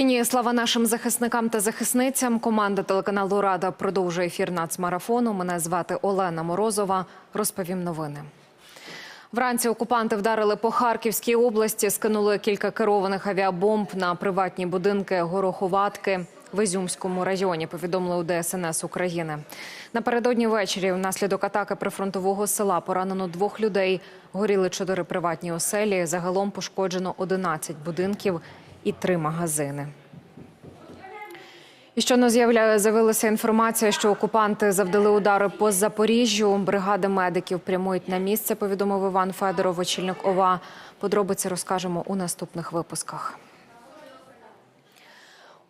Україні слава нашим захисникам та захисницям. Команда телеканалу Рада продовжує ефір нацмарафону. Мене звати Олена Морозова. Розповім новини. Вранці окупанти вдарили по Харківській області, скинули кілька керованих авіабомб на приватні будинки Гороховатки в Ізюмському районі. Повідомили у ДСНС України. Напередодні ввечері внаслідок атаки прифронтового села поранено двох людей. Горіли чотири приватні оселі. Загалом пошкоджено 11 будинків і три магазини. І щойно з'явилася інформація, що окупанти завдали удари по Запоріжжю. Бригади медиків прямують на місце. Повідомив Іван Федоров, очільник ОВА. Подробиці розкажемо у наступних випусках.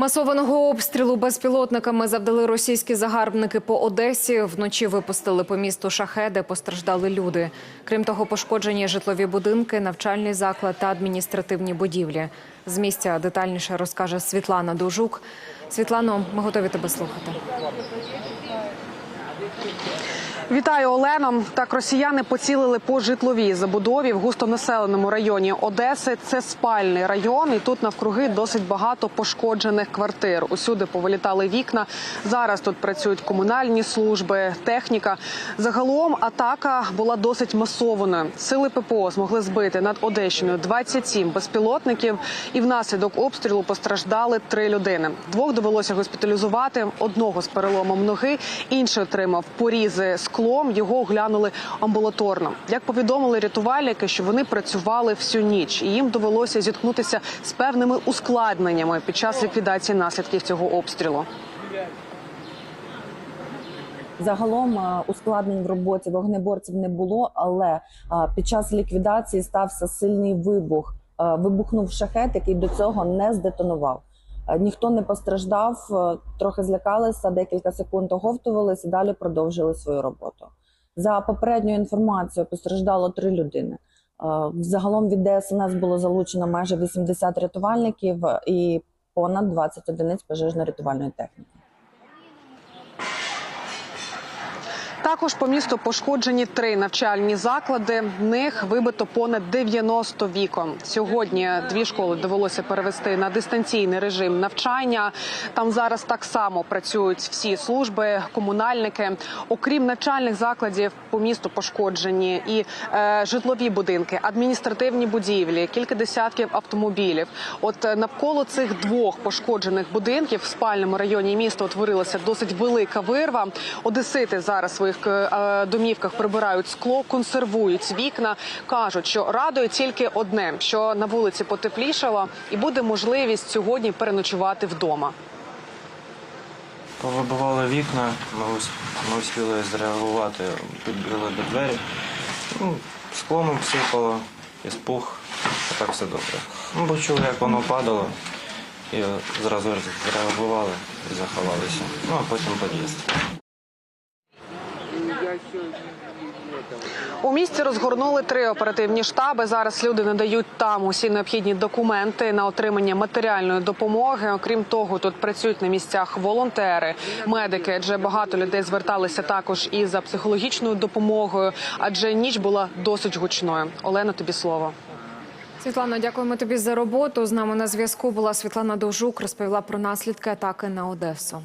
Масованого обстрілу безпілотниками завдали російські загарбники по Одесі. Вночі випустили по місту шахеди, постраждали люди. Крім того, пошкоджені житлові будинки, навчальний заклад та адміністративні будівлі. З місця детальніше розкаже Світлана Дужук. Світлано, ми готові тебе слухати. Вітаю Олено. Так, росіяни поцілили по житловій забудові в густонаселеному районі Одеси. Це спальний район, і тут навкруги досить багато пошкоджених квартир. Усюди повилітали вікна. Зараз тут працюють комунальні служби, техніка. Загалом атака була досить масованою. Сили ППО змогли збити над Одещиною 27 безпілотників, і внаслідок обстрілу постраждали три людини. Двох довелося госпіталізувати. Одного з переломом ноги, інший отримав порізи склом. Його оглянули амбулаторно. Як повідомили рятувальники, що вони працювали всю ніч, і їм довелося зіткнутися з певними ускладненнями під час ліквідації наслідків цього обстрілу. Загалом ускладнень в роботі вогнеборців не було, але під час ліквідації стався сильний вибух. Вибухнув шахет, який до цього не здетонував. Е, Ніхто не постраждав, е, трохи злякалися, декілька секунд оговтувалися і далі продовжили свою роботу. За попередньою інформацією постраждало три людини. Е, Загалом від ДСНС було залучено майже 80 рятувальників і понад 20 одиниць пожежно-рятувальної техніки. Також по місту пошкоджені три навчальні заклади. Них вибито понад 90 вікон. Сьогодні дві школи довелося перевести на дистанційний режим навчання. Там зараз так само працюють всі служби, комунальники. Окрім навчальних закладів, по місту пошкоджені і е, житлові будинки, адміністративні будівлі, кілька десятків автомобілів. От е, навколо цих двох пошкоджених будинків в спальному районі міста утворилася досить велика вирва. Одесити зараз в своїх е, домівках прибирають скло, консервують вікна. кажуть, що радує тільки одне: що на вулиці потеплішало, і буде можливість сьогодні переночувати вдома. Повибивали вікна, ми, ус- успіли зреагувати, підбігли до двері. Ну, склом обсипало, і спух, а так все добре. Ну, бо як воно падало, і зразу зреагували і заховалися. Ну, а потім під'їзд. У місті розгорнули три оперативні штаби. Зараз люди надають там усі необхідні документи на отримання матеріальної допомоги. Окрім того, тут працюють на місцях волонтери, медики. Адже багато людей зверталися також і за психологічною допомогою, адже ніч була досить гучною. Олена, тобі слово. Світлано, дякуємо тобі за роботу. З нами на зв'язку була Світлана Довжук, розповіла про наслідки атаки на Одесу.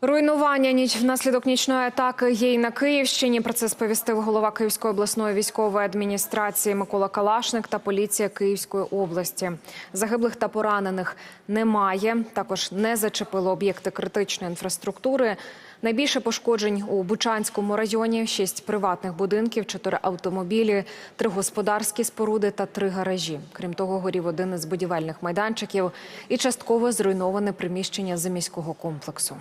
Руйнування ніч внаслідок нічної атаки є і на Київщині. Про це сповістив голова Київської обласної військової адміністрації Микола Калашник та поліція Київської області. Загиблих та поранених немає. Також не зачепило об'єкти критичної інфраструктури. Найбільше пошкоджень у Бучанському районі: шість приватних будинків, чотири автомобілі, три господарські споруди та три гаражі. Крім того, горів один із будівельних майданчиків і частково зруйноване приміщення заміського комплексу.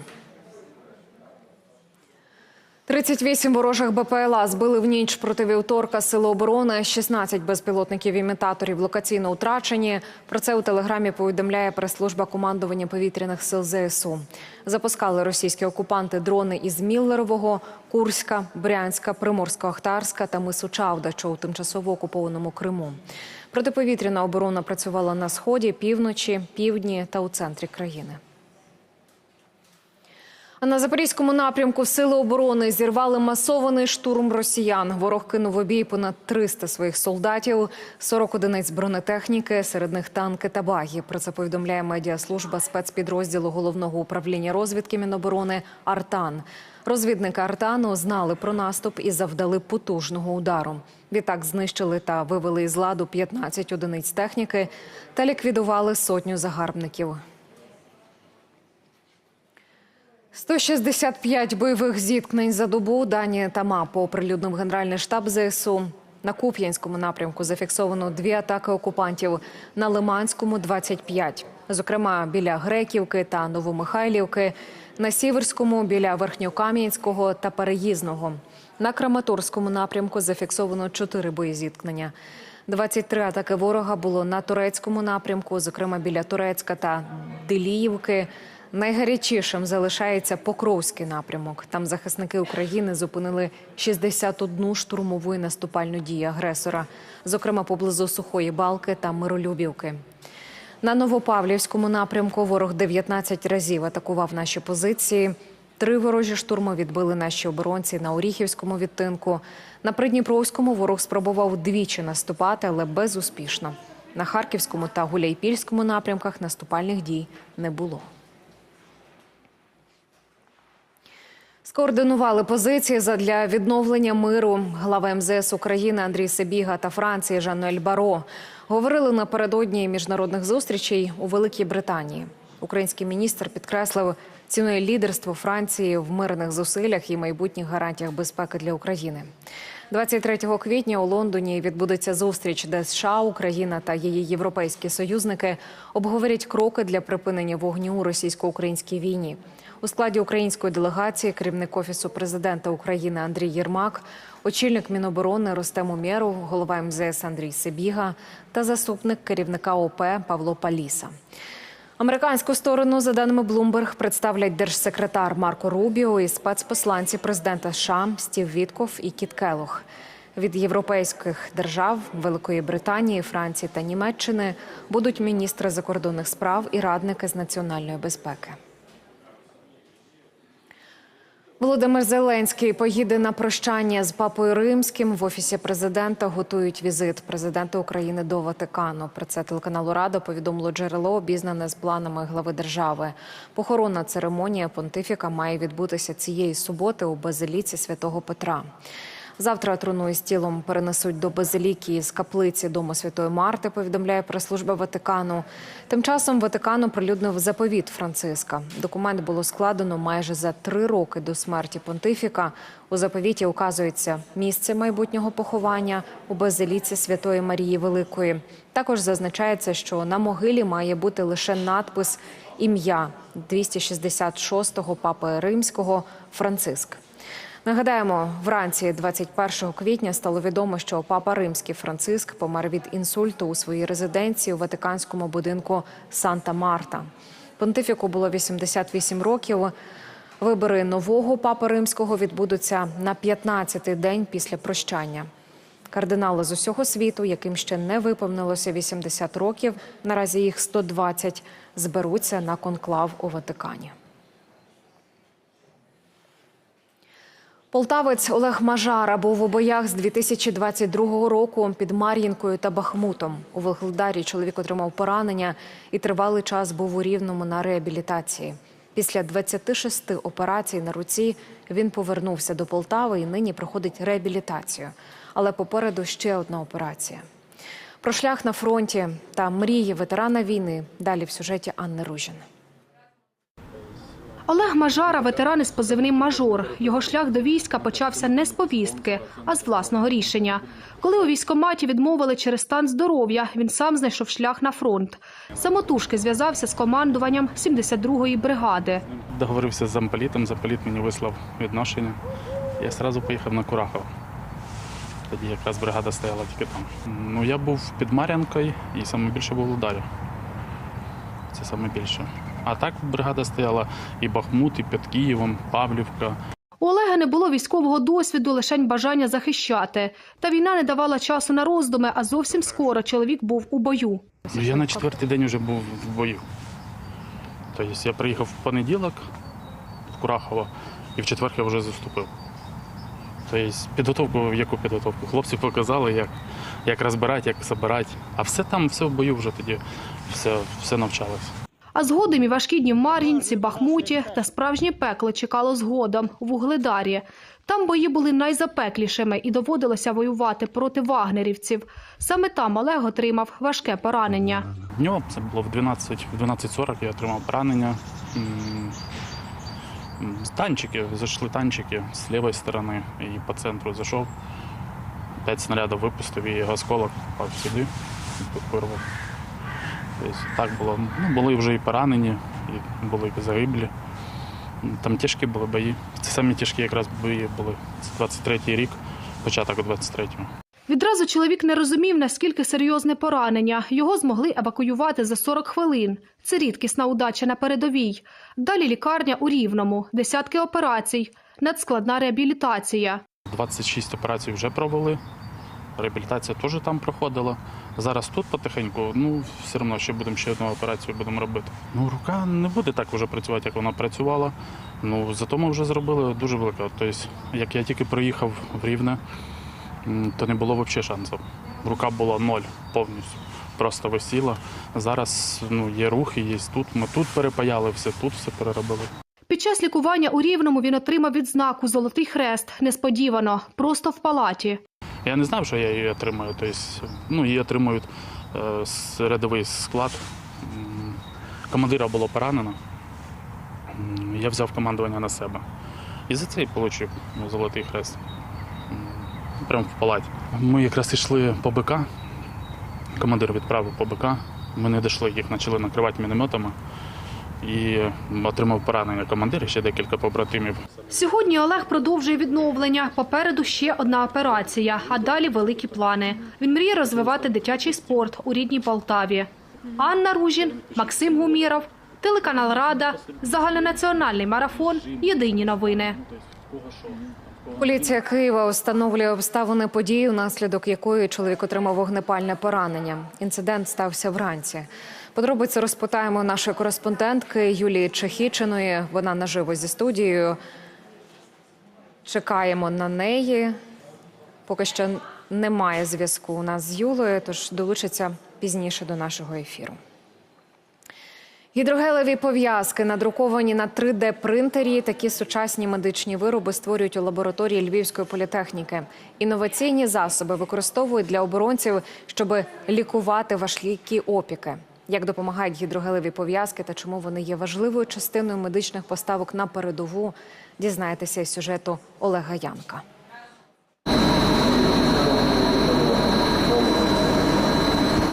38 ворожих БПЛА збили в ніч проти вівторка сили оборони. 16 безпілотників-імітаторів локаційно втрачені. Про це у телеграмі повідомляє прес-служба командування повітряних сил ЗСУ. Запускали російські окупанти дрони із Міллерового, Курська, Брянська, Приморсько-Ахтарська та мису Чавда, що у тимчасово окупованому Криму. Протиповітряна оборона працювала на сході, півночі, півдні та у центрі країни. На запорізькому напрямку сили оборони зірвали масований штурм росіян. Ворог кинув обій понад 300 своїх солдатів, 40 одиниць бронетехніки, серед них танки та баги. Про це повідомляє медіаслужба спецпідрозділу головного управління розвідки Міноборони Артан. Розвідники Артану знали про наступ і завдали потужного удару. Відтак знищили та вивели із ладу 15 одиниць техніки та ліквідували сотню загарбників. 165 бойових зіткнень за добу. Дані та мапу оприлюднив Генеральний штаб ЗСУ. На Куп'янському напрямку зафіксовано дві атаки окупантів. На Лиманському – 25. Зокрема, біля Греківки та Новомихайлівки. На Сіверському – біля Верхньокам'янського та Переїзного. На Краматорському напрямку зафіксовано чотири боєзіткнення. 23 атаки ворога було на турецькому напрямку, зокрема біля Турецька та Деліївки. Найгарячішим залишається Покровський напрямок. Там захисники України зупинили 61 штурмову і наступальну дію агресора, зокрема поблизу Сухої Балки та Миролюбівки. На Новопавлівському напрямку ворог 19 разів атакував наші позиції. Три ворожі штурми відбили наші оборонці на Оріхівському відтинку. На Придніпровському ворог спробував двічі наступати, але безуспішно. На Харківському та Гуляйпільському напрямках наступальних дій не було. Скоординували позиції задля відновлення миру. Глава МЗС України Андрій Себіга та Франції Жануель Баро говорили напередодні міжнародних зустрічей у Великій Британії. Український міністр підкреслив цінує лідерство Франції в мирних зусиллях і майбутніх гарантіях безпеки для України. 23 квітня у Лондоні відбудеться зустріч, де США, Україна та її європейські союзники обговорять кроки для припинення вогню у російсько-українській війні. У складі української делегації керівник офісу президента України Андрій Єрмак, очільник Міноборони Ростем Умєров, голова МЗС Андрій Себіга та заступник керівника ОП Павло Паліса. Американську сторону, за даними Bloomberg, представлять держсекретар Марко Рубіо і спецпосланці президента США Стів Вітков і Кіт Келох. Від європейських держав Великої Британії, Франції та Німеччини будуть міністри закордонних справ і радники з національної безпеки. Володимир Зеленський поїде на прощання з папою римським. В офісі президента готують візит президента України до Ватикану. Про це телеканалу Рада повідомило джерело, обізнане з планами глави держави. Похоронна церемонія понтифіка має відбутися цієї суботи у базиліці святого Петра. Завтра труну із тілом перенесуть до базиліки з каплиці Дому Святої Марти, повідомляє прес-служба Ватикану. Тим часом Ватикан оприлюднив заповіт Франциска. Документ було складено майже за три роки до смерті понтифіка. У заповіті указується місце майбутнього поховання у базиліці Святої Марії Великої. Також зазначається, що на могилі має бути лише надпис ім'я 266-го папи римського Франциск. Нагадаємо, вранці 21 квітня стало відомо, що папа римський Франциск помер від інсульту у своїй резиденції у ватиканському будинку Санта Марта. Понтифіку було 88 років. Вибори нового папи римського відбудуться на 15-й день після прощання. Кардинали з усього світу, яким ще не виповнилося 80 років, наразі їх 120, зберуться на конклав у Ватикані. Полтавець Олег Мажара був у боях з 2022 року під Мар'їнкою та Бахмутом. У Волгодарі чоловік отримав поранення і тривалий час був у Рівному на реабілітації. Після 26 операцій на руці він повернувся до Полтави і нині проходить реабілітацію. Але попереду ще одна операція. Про шлях на фронті та мрії ветерана війни далі в сюжеті Анни Ружін. Олег Мажара – ветеран із позивним «Мажор». Його шлях до війська почався не з повістки, а з власного рішення. Коли у військкоматі відмовили через стан здоров'я, він сам знайшов шлях на фронт. Самотужки зв'язався з командуванням 72-ї бригади. Договорився з замполітом, замполіт мені вислав відношення. Я одразу поїхав на Курахово. Тоді якраз бригада стояла тільки там. Ну, я був під Мар'янкою і саме більше був в ударі. Це саме більше. А так бригада стояла і Бахмут, і під Києвом, Павлівка. У Олега не було військового досвіду, лишень бажання захищати. Та війна не давала часу на роздуми, а зовсім скоро чоловік був у бою. Ну, Я на четвертий день вже був в бою. Тобто я приїхав в понеділок, Курахова, і в четвер я вже заступив. Тобто підготовку, яку підготовку? Хлопці показали, як, як розбирати, як забирати. А все там, все в бою вже тоді, все, все навчалось. А згодом і важкі дні в Мар'їнці, Бахмуті та справжнє пекло чекало згодом в Угледарі. Там бої були найзапеклішими і доводилося воювати проти вагнерівців. Саме там Олег отримав важке поранення. Днем це було в 12, в 12.40 я отримав поранення. Танчики, зайшли танчики з лівої сторони і по центру зайшов. П'ять снарядів випустив і осколок попав сюди і вирвав. Тобто так було. Ну, були вже і поранені, і були і загиблі. Там тяжкі були бої. Це самі тяжкі якраз бої були. Це 23-й рік, початок у 23-му. Відразу чоловік не розумів, наскільки серйозне поранення. Його змогли евакуювати за 40 хвилин. Це рідкісна удача на передовій. Далі лікарня у Рівному, десятки операцій, надскладна реабілітація. 26 операцій вже провели. Реабілітація теж там проходила. Зараз тут потихеньку, ну все одно ще будемо ще одну операцію будемо робити. Ну, рука не буде так вже працювати, як вона працювала. Ну, зато ми вже зробили дуже велике. Тобто, як я тільки приїхав в Рівне, то не було взагалі шансів. Рука була ноль повністю. Просто висіла. Зараз ну, є рухи, є тут. Ми тут перепаяли все, тут все переробили. Під час лікування у Рівному він отримав відзнаку Золотий хрест несподівано, просто в палаті. Я не знав, що я її отримаю. Тобто, ну, її отримують е, рядовий склад. Командира було поранено. Я взяв командування на себе. І за це отримав золотий хрест. Прямо в палаті. Ми якраз йшли по БК. Командир відправив по БК. Ми не дійшли, їх почали накривати мінометами. І отримав поранення командир і ще декілька побратимів. Сьогодні Олег продовжує відновлення. Попереду ще одна операція, а далі великі плани. Він мріє розвивати дитячий спорт у рідній Полтаві. Анна Ружін, Максим Гуміров, телеканал Рада, загальнонаціональний марафон. Єдині новини. Поліція Києва встановлює обставини події, внаслідок якої чоловік отримав вогнепальне поранення. Інцидент стався вранці. Подробиці розпитаємо нашої кореспондентки Юлії Чехічиної. Вона наживо зі студією. Чекаємо на неї. Поки що немає зв'язку у нас з Юлею, тож долучиться пізніше до нашого ефіру. Гідрогелеві пов'язки надруковані на 3D-принтері. Такі сучасні медичні вироби створюють у лабораторії Львівської політехніки. Інноваційні засоби використовують для оборонців, щоб лікувати важкі опіки. Як допомагають гідрогелеві пов'язки та чому вони є важливою частиною медичних поставок на передову, дізнаєтеся із сюжету Олега Янка.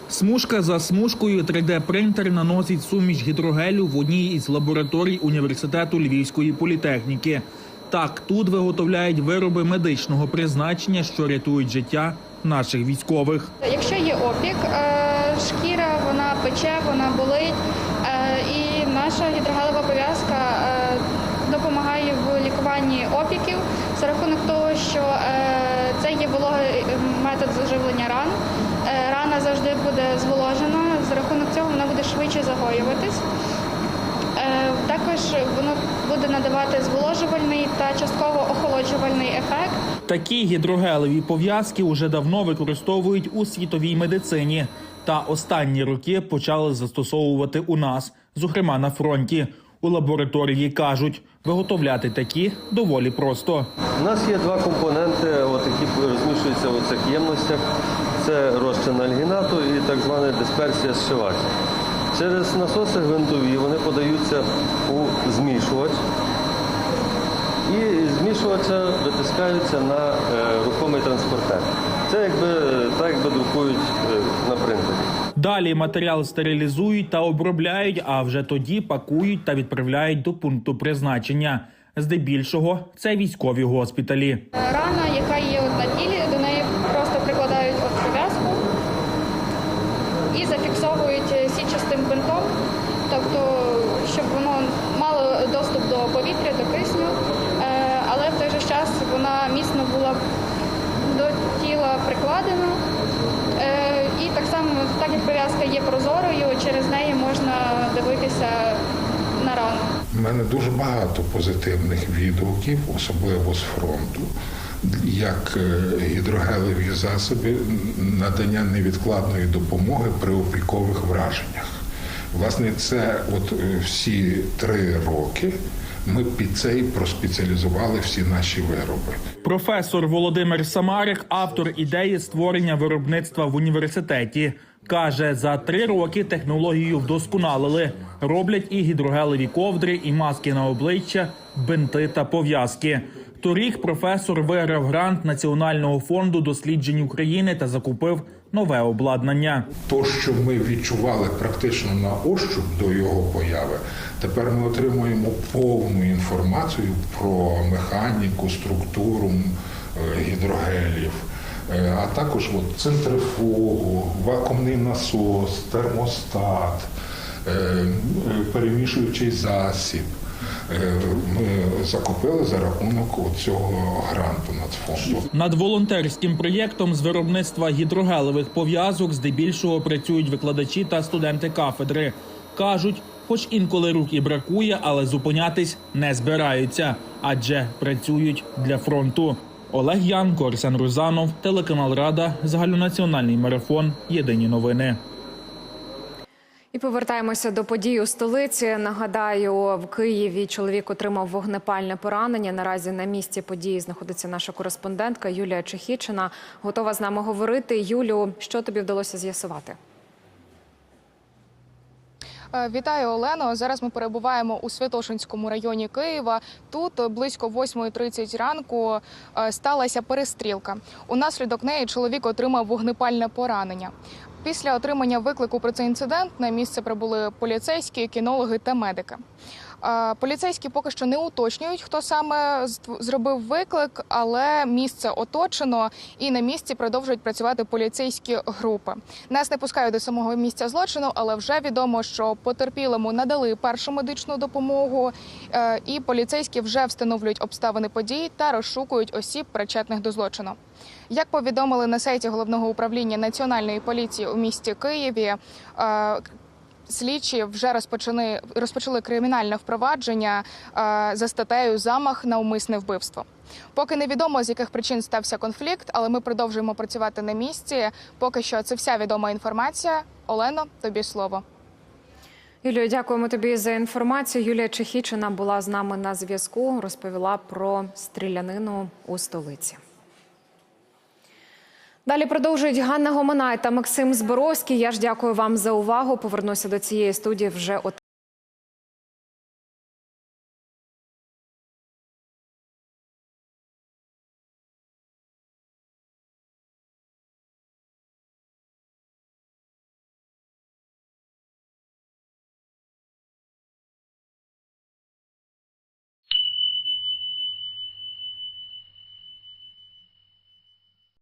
Смужка за смужкою 3D-принтер наносить суміш гідрогелю в одній із лабораторій університету Львівської політехніки. Так, тут виготовляють вироби медичного призначення, що рятують життя наших військових. Якщо є опік, е, шкіра вона пече, вона болить, е, і наша гідрогелева пов'язка е, допомагає в лікуванні опіків за рахунок того, що е, це є вологий метод заживлення ран. Рана завжди буде зволожена, за рахунок цього вона буде швидше загоюватись. Також воно буде надавати зволожувальний та частково охолоджувальний ефект. Такі гідрогелеві пов'язки уже давно використовують у світовій медицині. Та останні роки почали застосовувати у нас, зокрема на фронті. У лабораторії кажуть, виготовляти такі доволі просто. У нас є два компоненти, от які розміщуються в цих ємностях. Це розчин альгінату і так звана дисперсія зшивач. Через насоси гвинтові вони подаються у змішувач. І змішувача витискаються на е, рухомий транспортер. Це якби так якби друкують е. Далі матеріал стерилізують та обробляють, а вже тоді пакують та відправляють до пункту призначення. Здебільшого це військові госпіталі. Рана, яка є на тілі, до неї просто прикладають от пов'язку і зафіксовують е, січастим бинтом, тобто, щоб воно мало доступ до повітря, до кисню, е, але в той же час вона міцно була до тіла прикладена. Е, І так само, так як пов'язка є прозорою, через неї можна дивитися на рану. У мене дуже багато позитивних відгуків, особливо з фронту, як е, гідрогелеві засоби надання невідкладної допомоги при опікових враженнях. Власне, це от е, всі три роки ми під це і проспеціалізували всі наші вироби. Професор Володимир Самарик, автор ідеї створення виробництва в університеті, каже, за три роки технологію вдосконалили. Роблять і гідрогелеві ковдри, і маски на обличчя, бинти та пов'язки. Торік професор виграв грант Національного фонду досліджень України та закупив нове обладнання. То, що ми відчували практично на ощуп до його появи, тепер ми отримуємо повну інформацію про механіку, структуру е, гідрогелів, а також от, центрифугу, вакуумний насос, термостат, е, е, перемішуючий засіб. Е, Ми закупили за рахунок цього гранту нацфонду. Над волонтерським проєктом з виробництва гідрогелевих пов'язок здебільшого працюють викладачі та студенти кафедри. кажуть, хоч інколи рук і бракує, але зупинятись не збираються, адже працюють для фронту. Олег Янко, Арсен Рузанов, телеканал Рада, загальнонаціональний марафон. Єдині новини. І повертаємося до подій у столиці. Нагадаю, в Києві чоловік отримав вогнепальне поранення. Наразі на місці події знаходиться наша кореспондентка Юлія Чехічина. Готова з нами говорити. Юлю, що тобі вдалося з'ясувати? Е, Вітаю, Олено. Зараз ми перебуваємо у Святошинському районі Києва. Тут близько 8.30 ранку е, сталася перестрілка. Унаслідок неї чоловік отримав вогнепальне поранення. Після отримання виклику про цей інцидент на місце прибули поліцейські, кінологи та медики. Е, Поліцейські поки що не уточнюють, хто саме зробив виклик, але місце оточено і на місці продовжують працювати поліцейські групи. Нас не пускають до самого місця злочину, але вже відомо, що потерпілому надали першу медичну допомогу, е, і поліцейські вже встановлюють обставини подій та розшукують осіб, причетних до злочину. Як повідомили на сайті головного управління національної поліції у місті Києві. Слідчі вже розпочали, розпочали кримінальне впровадження е, за статтею замах на умисне вбивство. Поки невідомо з яких причин стався конфлікт, але ми продовжуємо працювати на місці. Поки що це вся відома інформація. Олено, тобі слово. Юлію, дякуємо тобі за інформацію. Юлія Чехічина була з нами на зв'язку. Розповіла про стрілянину у столиці. Далі продовжують Ганна Гомонай та Максим Зборовський. Я ж дякую вам за увагу. Повернуся до цієї студії вже о